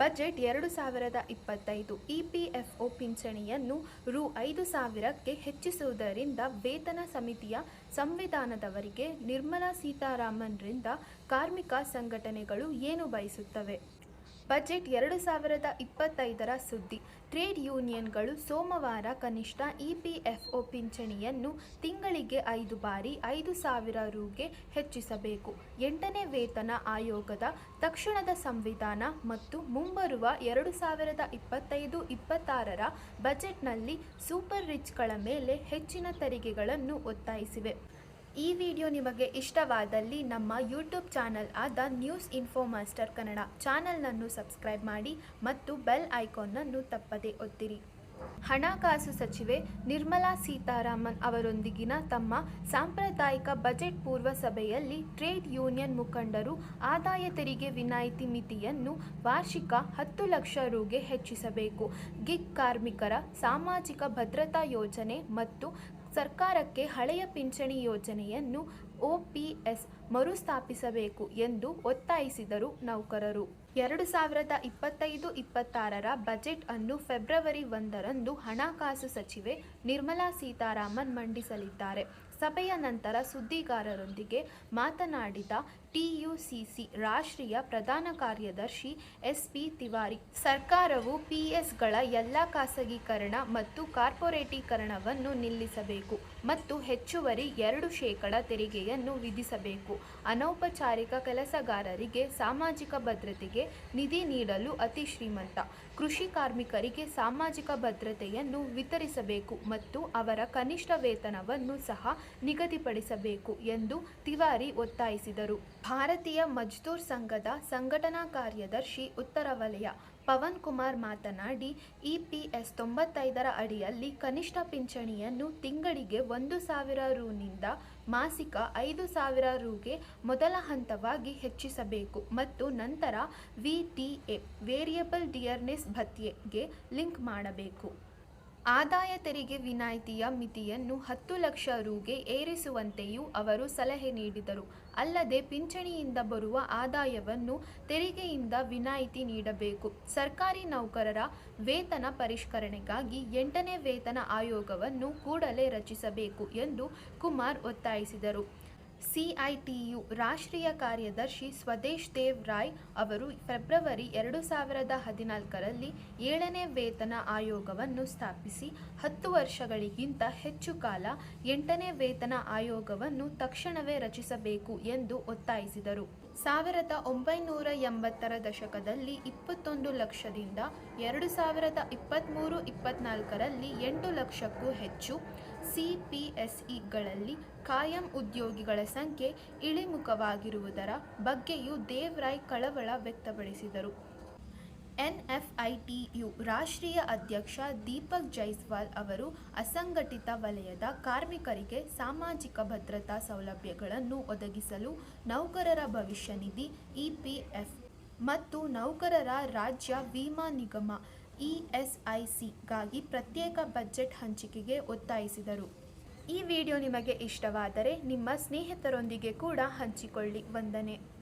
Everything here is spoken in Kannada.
ಬಜೆಟ್ ಎರಡು ಸಾವಿರದ ಇಪ್ಪತ್ತೈದು ಇಪಿಎಫ್ಒ ಪಿಂಚಣಿಯನ್ನು ರು ಐದು ಸಾವಿರಕ್ಕೆ ಹೆಚ್ಚಿಸುವುದರಿಂದ ವೇತನ ಸಮಿತಿಯ ಸಂವಿಧಾನದವರಿಗೆ ನಿರ್ಮಲಾ ಸೀತಾರಾಮನ್ರಿಂದ ಕಾರ್ಮಿಕ ಸಂಘಟನೆಗಳು ಏನು ಬಯಸುತ್ತವೆ? ಬಜೆಟ್ ಎರಡು ಸಾವಿರದ ಇಪ್ಪತ್ತೈದರ ಸುದ್ದಿ. ಟ್ರೇಡ್ ಯೂನಿಯನ್ಗಳು ಸೋಮವಾರ ಕನಿಷ್ಠ ಇಪಿಎಫ್ಒ ಪಿಂಚಣಿಯನ್ನು ತಿಂಗಳಿಗೆ ಐದು ಬಾರಿ ಐದು ಸಾವಿರ ರುಗೆ ಹೆಚ್ಚಿಸಬೇಕು. ಎಂಟನೇ ವೇತನ ಆಯೋಗದ ತಕ್ಷಣದ ಸಂವಿಧಾನ ಮತ್ತು ಮುಂಬರುವ ಎರಡು ಸಾವಿರದ ಇಪ್ಪತ್ತೈದು ಇಪ್ಪತ್ತಾರರ ಬಜೆಟ್ನಲ್ಲಿ ಸೂಪರ್ ರಿಚ್ಗಳ ಮೇಲೆ ಹೆಚ್ಚಿನ ತೆರಿಗೆಗಳನ್ನು ಒತ್ತಾಯಿಸಿವೆ. ಈ ವಿಡಿಯೋ ನಿಮಗೆ ಇಷ್ಟವಾದಲ್ಲಿ ನಮ್ಮ ಯೂಟ್ಯೂಬ್ ಚಾನಲ್ ಆದ ನ್ಯೂಸ್ ಇನ್ಫೋ ಮಾಸ್ಟರ್ ಕನ್ನಡ ಚಾನಲ್ನನ್ನು ಸಬ್ಸ್ಕ್ರೈಬ್ ಮಾಡಿ ಮತ್ತು ಬೆಲ್ ಐಕಾನ್ನನ್ನು ತಪ್ಪದೇ ಒತ್ತಿರಿ. ಹಣಕಾಸು ಸಚಿವೆ ನಿರ್ಮಲಾ ಸೀತಾರಾಮನ್ ಅವರೊಂದಿಗಿನ ತಮ್ಮ ಸಾಂಪ್ರದಾಯಿಕ ಬಜೆಟ್ ಪೂರ್ವ ಸಭೆಯಲ್ಲಿ ಟ್ರೇಡ್ ಯೂನಿಯನ್ ಮುಖಂಡರು ಆದಾಯ ತೆರಿಗೆ ವಿನಾಯಿತಿ ಮಿತಿಯನ್ನು ವಾರ್ಷಿಕ ಹತ್ತು ಲಕ್ಷ ರುಗೆ ಹೆಚ್ಚಿಸಬೇಕು. ಗಿಗ್ ಕಾರ್ಮಿಕರ ಸಾಮಾಜಿಕ ಭದ್ರತಾ ಯೋಜನೆ ಮತ್ತು ಸರ್ಕಾರಕ್ಕೆ ಹಳೆಯ ಪಿಂಚಣಿ ಯೋಜನೆಯನ್ನು ಒಪಿಎಸ್ ಮರುಸ್ಥಾಪಿಸಬೇಕು ಎಂದು ಒತ್ತಾಯಿಸಿದರು ನೌಕರರು. ಎರಡು ಸಾವಿರದ ಇಪ್ಪತ್ತೈದು ಇಪ್ಪತ್ತಾರರ ಬಜೆಟ್ ಅನ್ನು ಫೆಬ್ರವರಿ ಒಂದರಂದು ಹಣಕಾಸು ಸಚಿವೆ ನಿರ್ಮಲಾ ಸೀತಾರಾಮನ್ ಮಂಡಿಸಲಿದ್ದಾರೆ. ಸಭೆಯ ನಂತರ ಸುದ್ದಿಗಾರರೊಂದಿಗೆ ಮಾತನಾಡಿದ ಟಿಯುಸಿಸಿ ರಾಷ್ಟ್ರೀಯ ಪ್ರಧಾನ ಕಾರ್ಯದರ್ಶಿ ಎಸ್ ಪಿ ತಿವಾರಿ. ಸರ್ಕಾರವು ಪಿಎಸ್ಗಳ ಎಲ್ಲ ಖಾಸಗೀಕರಣ ಮತ್ತು ಕಾರ್ಪೊರೇಟೀಕರಣವನ್ನು ನಿಲ್ಲಿಸಬೇಕು ಮತ್ತು ಹೆಚ್ಚುವರಿ ಎರಡು ಶೇಕಡ ತೆರಿಗೆಯನ್ನು ವಿಧಿಸಬೇಕು. ಅನೌಪಚಾರಿಕ ಕೆಲಸಗಾರರಿಗೆ ಸಾಮಾಜಿಕ ಭದ್ರತೆಗೆ ನಿಧಿ ನೀಡಲು ಅತಿ ಶ್ರೀಮಂತ. ಕೃಷಿ ಕಾರ್ಮಿಕರಿಗೆ ಸಾಮಾಜಿಕ ಭದ್ರತೆಯನ್ನು ವಿತರಿಸಬೇಕು ಮತ್ತು ಅವರ ಕನಿಷ್ಠ ವೇತನವನ್ನು ಸಹ ನಿಗದಿಪಡಿಸಬೇಕು ಎಂದು ತಿವಾರಿ ಒತ್ತಾಯಿಸಿದರು. ಭಾರತೀಯ ಮಜ್ದೂರ್ ಸಂಘದ ಸಂಘಟನಾ ಕಾರ್ಯದರ್ಶಿ ಉತ್ತರ ವಲಯ ಪವನ್ ಕುಮಾರ್ ಮಾತನಾಡಿ, ಇಪಿಎಸ್ ತೊಂಬತ್ತೈದರ ಅಡಿಯಲ್ಲಿ ಕನಿಷ್ಠ ಪಿಂಚಣಿಯನ್ನು ತಿಂಗಳಿಗೆ ಒಂದು ಸಾವಿರ ರೂನಿಂದ ಮಾಸಿಕ ಐದು ಸಾವಿರ ರೂಗೆ ಮೊದಲ ಹಂತವಾಗಿ ಹೆಚ್ಚಿಸಬೇಕು ಮತ್ತು ನಂತರ V T A variable dearness ಭತ್ಯೆಗೆ link ಮಾಡಬೇಕು. ಆದಾಯ ತೆರಿಗೆ ವಿನಾಯಿತಿಯ ಮಿತಿಯನ್ನು ಹತ್ತು ಲಕ್ಷ ರೂಗೆ ಏರಿಸುವಂತೆಯೂ ಅವರು ಸಲಹೆ ನೀಡಿದರು. ಅಲ್ಲದೆ ಪಿಂಚಣಿಯಿಂದ ಬರುವ ಆದಾಯವನ್ನು ತೆರಿಗೆಯಿಂದ ವಿನಾಯಿತಿ ನೀಡಬೇಕು. ಸರ್ಕಾರಿ ನೌಕರರ ವೇತನ ಪರಿಷ್ಕರಣೆಗಾಗಿ ಎಂಟನೇ ವೇತನ ಆಯೋಗವನ್ನು ಕೂಡಲೇ ರಚಿಸಬೇಕು ಎಂದು ಕುಮಾರ್ ಒತ್ತಾಯಿಸಿದರು. ಸಿಐಟಿಯು ರಾಷ್ಟ್ರೀಯ ಕಾರ್ಯದರ್ಶಿ ಸ್ವದೇಶ್ ದೇವ್ ರಾಯ್ ಅವರು ಫೆಬ್ರವರಿ ಎರಡು ಸಾವಿರದ ಹದಿನಾಲ್ಕರಲ್ಲಿ ಏಳನೇ ವೇತನ ಆಯೋಗವನ್ನು ಸ್ಥಾಪಿಸಿ ಹತ್ತು ವರ್ಷಗಳಿಗಿಂತ ಹೆಚ್ಚು ಕಾಲ ಎಂಟನೇ ವೇತನ ಆಯೋಗವನ್ನು ತಕ್ಷಣವೇ ರಚಿಸಬೇಕು ಎಂದು ಒತ್ತಾಯಿಸಿದರು. ಸಾವಿರದ ಒಂಬೈನೂರ ಎಂಬತ್ತರ ದಶಕದಲ್ಲಿ ಇಪ್ಪತ್ತೊಂದು ಲಕ್ಷದಿಂದ ಎರಡು ಸಾವಿರದ ಇಪ್ಪತ್ತ್ಮೂರು ಇಪ್ಪತ್ತ್ನಾಲ್ಕರಲ್ಲಿ ಎಂಟು ಲಕ್ಷಕ್ಕೂ ಹೆಚ್ಚು ಸಿಪಿಎಸ್ಇಗಳಲ್ಲಿ ಕಾಯಂ ಉದ್ಯೋಗಿಗಳ ಸಂಖ್ಯೆ ಇಳಿಮುಖವಾಗಿರುವುದರ ಬಗ್ಗೆಯೂ ದೇವ್ರಾಯ್ ಕಳವಳ ವ್ಯಕ್ತಪಡಿಸಿದರು. ಎನ್ಎಫ್ಐಟಿಯು ರಾಷ್ಟ್ರೀಯ ಅಧ್ಯಕ್ಷ ದೀಪಕ್ ಜೈಸ್ವಾಲ್ ಅವರು ಅಸಂಘಟಿತ ವಲಯದ ಕಾರ್ಮಿಕರಿಗೆ ಸಾಮಾಜಿಕ ಭದ್ರತಾ ಸೌಲಭ್ಯಗಳನ್ನು ಒದಗಿಸಲು ನೌಕರರ ಭವಿಷ್ಯ ನಿಧಿ ಇಪಿಎಫ್ ಮತ್ತು ನೌಕರರ ರಾಜ್ಯ ವಿಮಾ ನಿಗಮ ಇಎಸ್ಐಸಿಗಾಗಿ ಪ್ರತ್ಯೇಕ ಬಜೆಟ್ ಹಂಚಿಕೆಗೆ ಒತ್ತಾಯಿಸಿದರು. ಈ ವಿಡಿಯೋ ನಿಮಗೆ ಇಷ್ಟವಾದರೆ ನಿಮ್ಮ ಸ್ನೇಹಿತರೊಂದಿಗೆ ಕೂಡ ಹಂಚಿಕೊಳ್ಳಿ. ವಂದನೆ.